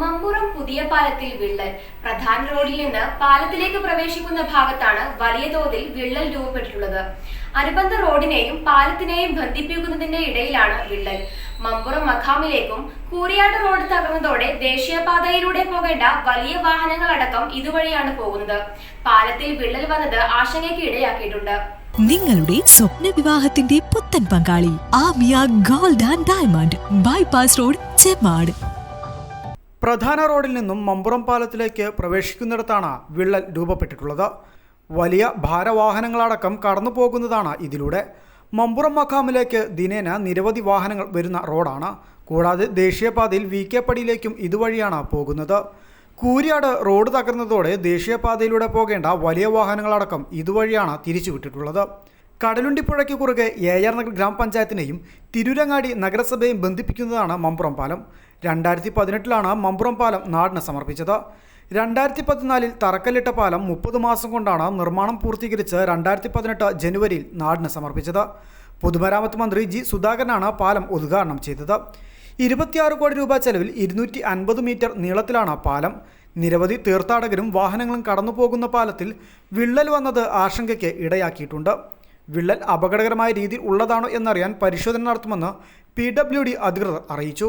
മമ്പുറം പുതിയ പാലത്തിൽ വിള്ളൽ. പ്രധാന റോഡിൽ നിന്ന് പാലത്തിലേക്ക് പ്രവേശിക്കുന്ന ഭാഗത്താണ് വലിയ തോതിൽ വിള്ളൽ രൂപപ്പെട്ടിട്ടുള്ളത്. അനുബന്ധ റോഡിനെയും പാലത്തിനെയും ബന്ധിപ്പിക്കുന്നതിന്റെ ഇടയിലാണ് വിള്ളൽ. മമ്പുറം മഖാമിലേക്കും കൂരിയാട് റോഡ് തകർന്നതോടെ ദേശീയപാതയിലൂടെ പോകേണ്ട വലിയ വാഹനങ്ങളടക്കം ഇതുവഴിയാണ് പോകുന്നത്. പാലത്തിൽ വിള്ളൽ വന്നത് ആശങ്കയ്ക്ക് ഇടയാക്കിയിട്ടുണ്ട്. നിങ്ങളുടെ സ്വപ്ന വിവാഹത്തിന്റെ പുത്തൻ പങ്കാളി Aamiya gold and diamond. Bypass road Chemmad പ്രധാന റോഡിൽ നിന്നും മമ്പുറം പാലത്തിലേക്ക് പ്രവേശിക്കുന്നിടത്താണ് വിള്ളൽ രൂപപ്പെട്ടിട്ടുള്ളത്. വലിയ ഭാരവാഹനങ്ങളടക്കം കടന്നു പോകുന്നതാണ് ഇതിലൂടെ. മമ്പുറം മഖാമിലേക്ക് ദിനേന നിരവധി വാഹനങ്ങൾ വരുന്ന റോഡാണ്. കൂടാതെ ദേശീയപാതയിൽ വി കെ പടിയിലേക്കും ഇതുവഴിയാണ് പോകുന്നത്. കൂരിയാട് റോഡ് തകർന്നതോടെ ദേശീയപാതയിലൂടെ പോകേണ്ട വലിയ വാഹനങ്ങളടക്കം ഇതുവഴിയാണ് തിരിച്ചുവിട്ടിട്ടുള്ളത്. കടലുണ്ടിപ്പുഴയ്ക്ക് കുറുകെ ഏയാർ നഗർ ഗ്രാമപഞ്ചായത്തിനെയും തിരുരങ്ങാടി നഗരസഭയും ബന്ധിപ്പിക്കുന്നതാണ് മമ്പുറം പാലം. രണ്ടായിരത്തി പതിനെട്ടിലാണ് മമ്പുറം പാലം നാടിന് സമർപ്പിച്ചത്. രണ്ടായിരത്തി പതിനാലിൽ തറക്കല്ലിട്ട പാലം മുപ്പത് മാസം കൊണ്ടാണ് നിർമ്മാണം പൂർത്തീകരിച്ച് രണ്ടായിരത്തി പതിനെട്ട് ജനുവരിയിൽ നാടിന് സമർപ്പിച്ചത്. പൊതുമരാമത്ത് മന്ത്രി ജി സുധാകരനാണ് പാലം ഉദ്ഘാടനം ചെയ്തത്. ഇരുപത്തിയാറ് കോടി രൂപ ചെലവിൽ ഇരുന്നൂറ്റി അൻപത് മീറ്റർ നീളത്തിലാണ് പാലം. നിരവധി തീർത്ഥാടകരും വാഹനങ്ങളും കടന്നുപോകുന്ന പാലത്തിൽ വിള്ളൽ വന്നത് ആശങ്കയ്ക്ക് ഇടയാക്കിയിട്ടുണ്ട്. വിള്ളൽ അപകടകരമായ രീതിയിൽ ഉള്ളതാണോ എന്നറിയാൻ പരിശോധന നടത്തുമെന്ന് പി ഡബ്ല്യു ഡി അധികൃതർ അറിയിച്ചു.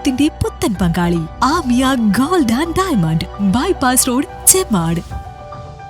വിവാഹത്തിന്റെ പുത്തൻ പങ്കാളി Aamiya gold and diamond. Bypass road Chemmad